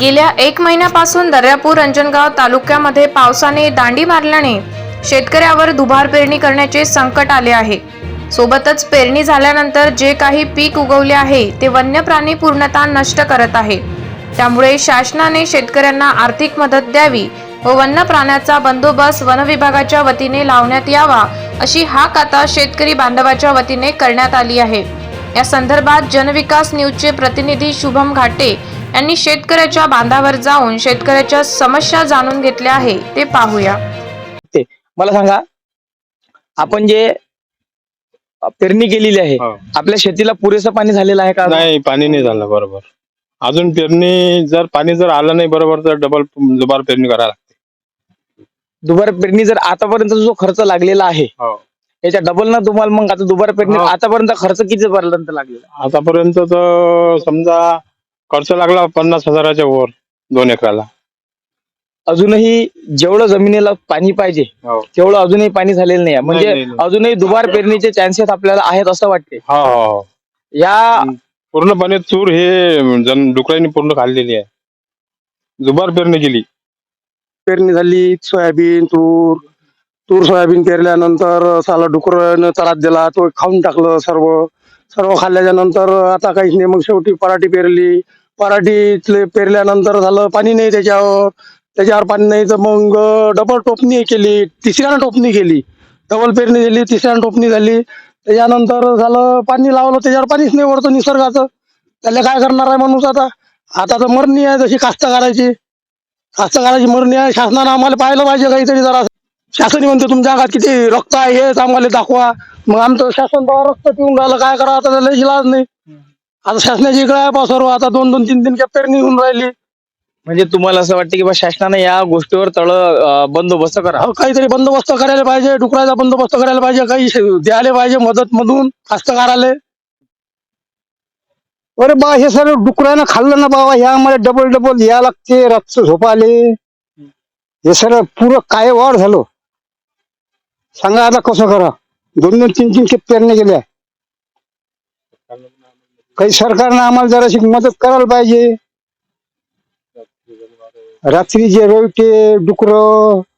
गेल्या एक महिन्यापासून दर्यापूर अंजनगाव तालुक्यामध्ये पावसाने दांडी मारल्याने शेतकऱ्यावर दुभार पेरणी करण्याचे संकट आले आहे. सोबतच पेरणी झाल्यानंतर जे काही पीक उगवले आहे ते वन्य प्राणी पूर्णतः नष्ट करत आहे. त्यामुळे शासनाने शेतकऱ्यांना आर्थिक मदत द्यावी व वन्य प्राण्याचा बंदोबस्त वन विभागाच्या वतीने लावण्यात यावा अशी हाक आता शेतकरी बांधवाच्या वतीने करण्यात आली आहे. या संदर्भात जनविकास न्यूजचे प्रतिनिधी शुभम घाटे यांनी शेतकऱ्याच्या बांधावर जाऊन शेतकऱ्याच्या समस्या जाणून घेतल्या आहे ते पाहूया ते मला सांगा आपण जे पेरणी केलेली आहे हो. आपल्या शेतीला पुरेसं पाणी झालेलं आहे का नाही पाणी नाही झालं बरोबर अजून पेरणी जर पाणी जर आलं नाही बरोबर तर डबल दुबार पेरणी करायला लागते दुबार पेरणी जर आतापर्यंत जो खर्च लागलेला आहे हो. याच्या डबल ना तुम्हाला मग आता दुबार पेरणी हो. आतापर्यंत खर्च किती पर्यंत लागलेला आतापर्यंत तर समजा खर्च लागला पन्नास हजाराच्या वर दोन एकराला. अजूनही जेवढं जमिनीला पाणी पाहिजे हो. तेवढं अजूनही पाणी झालेलं नाही आहे. नाही, म्हणजे नाही. अजूनही दुबार पेरणीचे चान्सेस आपल्याला आहेत असं वाटते हो हो हो. या पूर्णपणे तूर हे जन डुकरांनी पूर्ण खाल्लेली आहे. दुबार पेरणी केली. पेरणी झाली सोयाबीन तूर तूर सोयाबीन पेरल्यानंतर साला डुकरानं त्रास दिला तो खाऊन टाकलं सर्व. सर्व खाल्ल्याच्या नंतर आता काहीच नाही. मग शेवटी पराठी पेरली. पराठीतले पेरल्यानंतर झालं पाणी नाही त्याच्यावर. त्याच्यावर पाणी नाही तर मग डबल टोपणी केली. तिसऱ्यानं टोपणी केली. डबल पेरणी झाली तिसऱ्यानं टोपणी झाली. त्याच्यानंतर झालं पाणी लावलं. त्याच्यावर पाणीच नाही वरतं निसर्गाचं. त्याला काय करणार आहे माणूस आता? आता तर मरणी आहे जशी कास्तकाराची कास्तकाराची मरणी आहे. शासनानं आम्हाला पाहिलं पाहिजे काहीतरी जरा. शासन म्हणते तुमच्या गावात किती रक्त आहे हेच आम्हाला दाखवा. मग आमचं शासन तर रक्त पिऊन राहिलं काय करा आता त्याला इलाज नाही. आता शासनाची इकडे आहे बा सर्व आता दोन दोन तीन तीन पेरणी होऊन राहिली. म्हणजे तुम्हाला असं वाटतं की बा शासनाने या गोष्टीवर तळ अं, बंदोबस्त करा? अहो, काहीतरी बंदोबस्त करायला पाहिजे डुकराचा बंदोबस्त करायला पाहिजे काही श- द्यायला पाहिजे मदत मधून कास्तकाराले. अरे बा हे सर डुकरानं खाल्लं ना बाबा ह्या आम्हाला डबल डबल या लागते रातचं झोपाले. हे सर पुरं काय वाढ झालं? सांगा आता कसं करा? दोन दोन तीन तीन खेप पेरण्या गेल्या काही सरकारनं आम्हाला जराशी मदत करायला पाहिजे. रात्री जे रवटे डुकर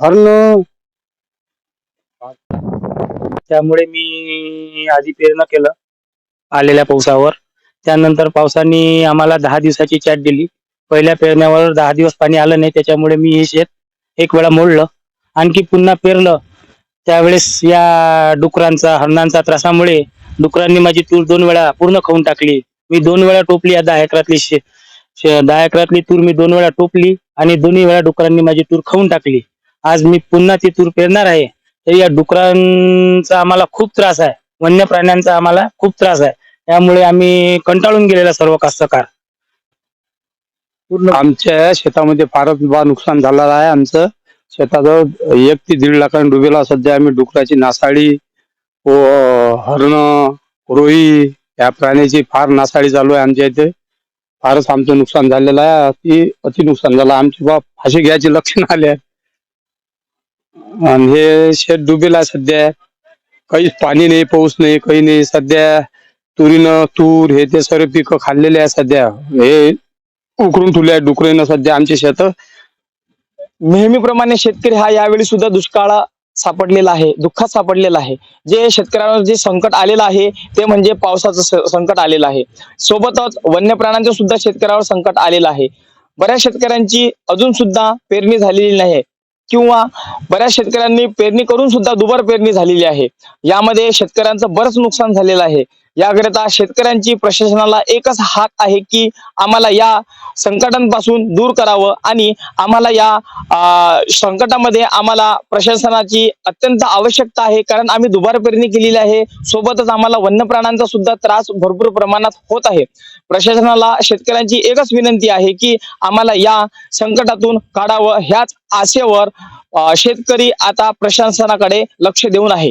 हरण. त्यामुळे मी आधी पेरणं केलं आलेल्या पावसावर. त्यानंतर पावसाने आम्हाला दहा दिवसाची चॅट दिली. पहिल्या पेरण्यावर दहा दिवस पाणी आलं नाही त्याच्यामुळे मी हे शेत एक वेळा मोडलं. आणखी पुन्हा पेरलं. त्यावेळेस या डुकरांचा हरणांचा त्रासामुळे डुकरांनी माझी तूर दोन वेळा पूर्ण खाऊन टाकली. मी दोन वेळा टोपली या दहा एकरातली दहा एकरातली तूर मी दोन वेळा टोपली आणि दोन्ही वेळा डुकरांनी माझी तूर खाऊन टाकली. आज मी पुन्हा ती तूर पेरणार आहे. तर या डुकरांचा आम्हाला खूप त्रास आहे. वन्य प्राण्यांचा आम्हाला खूप त्रास आहे. त्यामुळे आम्ही कंटाळून गेलेला सर्व कास्तकार. पूर्ण आमच्या शेतामध्ये फारच बा नुकसान झालेलं आहे आमचं. शेताजवळ एक ते दीड लाखाने डुबेला सध्या आम्ही डुकराची नासाडी व हरण रोई या प्राण्याची फार नासाडी चालू आहे आमच्या इथे. फारच आमचं नुकसान झालेलं आहे. अति अति नुकसान झालं. आमची बाप फाशी घ्यायचे लक्षण आले आणि हे शेत डुबेला आहे सध्या. काहीच पाणी नाही पाऊस नाही काही नाही. सध्या तुरीनं तूर हे ते सर्व पिकं खाल्लेले आहे सध्या. हे उकरून ठेवले आहे डुकरेनं सध्या आमचे शेत. नेहमीप्रमाणे शेतकरी हा यावेळी सुद्धा दुष्काळा सापडलेला आहे दुःखात सापडलेला आहे. जे शेतकऱ्यांवर जे संकट आलेलं आहे ते म्हणजे पावसाचं संकट आलेलं आहे. सोबतच वन्य प्राण्यांचं सुद्धा शेतकऱ्यावर संकट आलेलं आहे. बऱ्याच शेतकऱ्यांची अजून सुद्धा पेरणी झालेली नाही किंवा बऱ्याच शेतकऱ्यांनी पेरणी करून सुद्धा दुबार पेरणी झालेली आहे. यामध्ये शेतकऱ्यांचं बरंच नुकसान झालेलं आहे. याकरिता शेतकऱ्यांची प्रशासनाला एकच हाक आहे की आम्हाला या संकटांपासून दूर करावं आणि आम्हाला या संकटामध्ये आम्हाला प्रशासनाची अत्यंत आवश्यकता आहे. कारण आम्ही दुबार पेरणी केलेली आहे. सोबतच आम्हाला वन्य प्राण्यांचा सुद्धा त्रास भरपूर प्रमाणात होत आहे. प्रशासनाला शेतकऱ्यांची एकच विनंती आहे की आम्हाला या संकटातून काढावं. ह्याच आशेवर शेतकरी आता प्रशासनाकडे लक्ष देऊन आहे.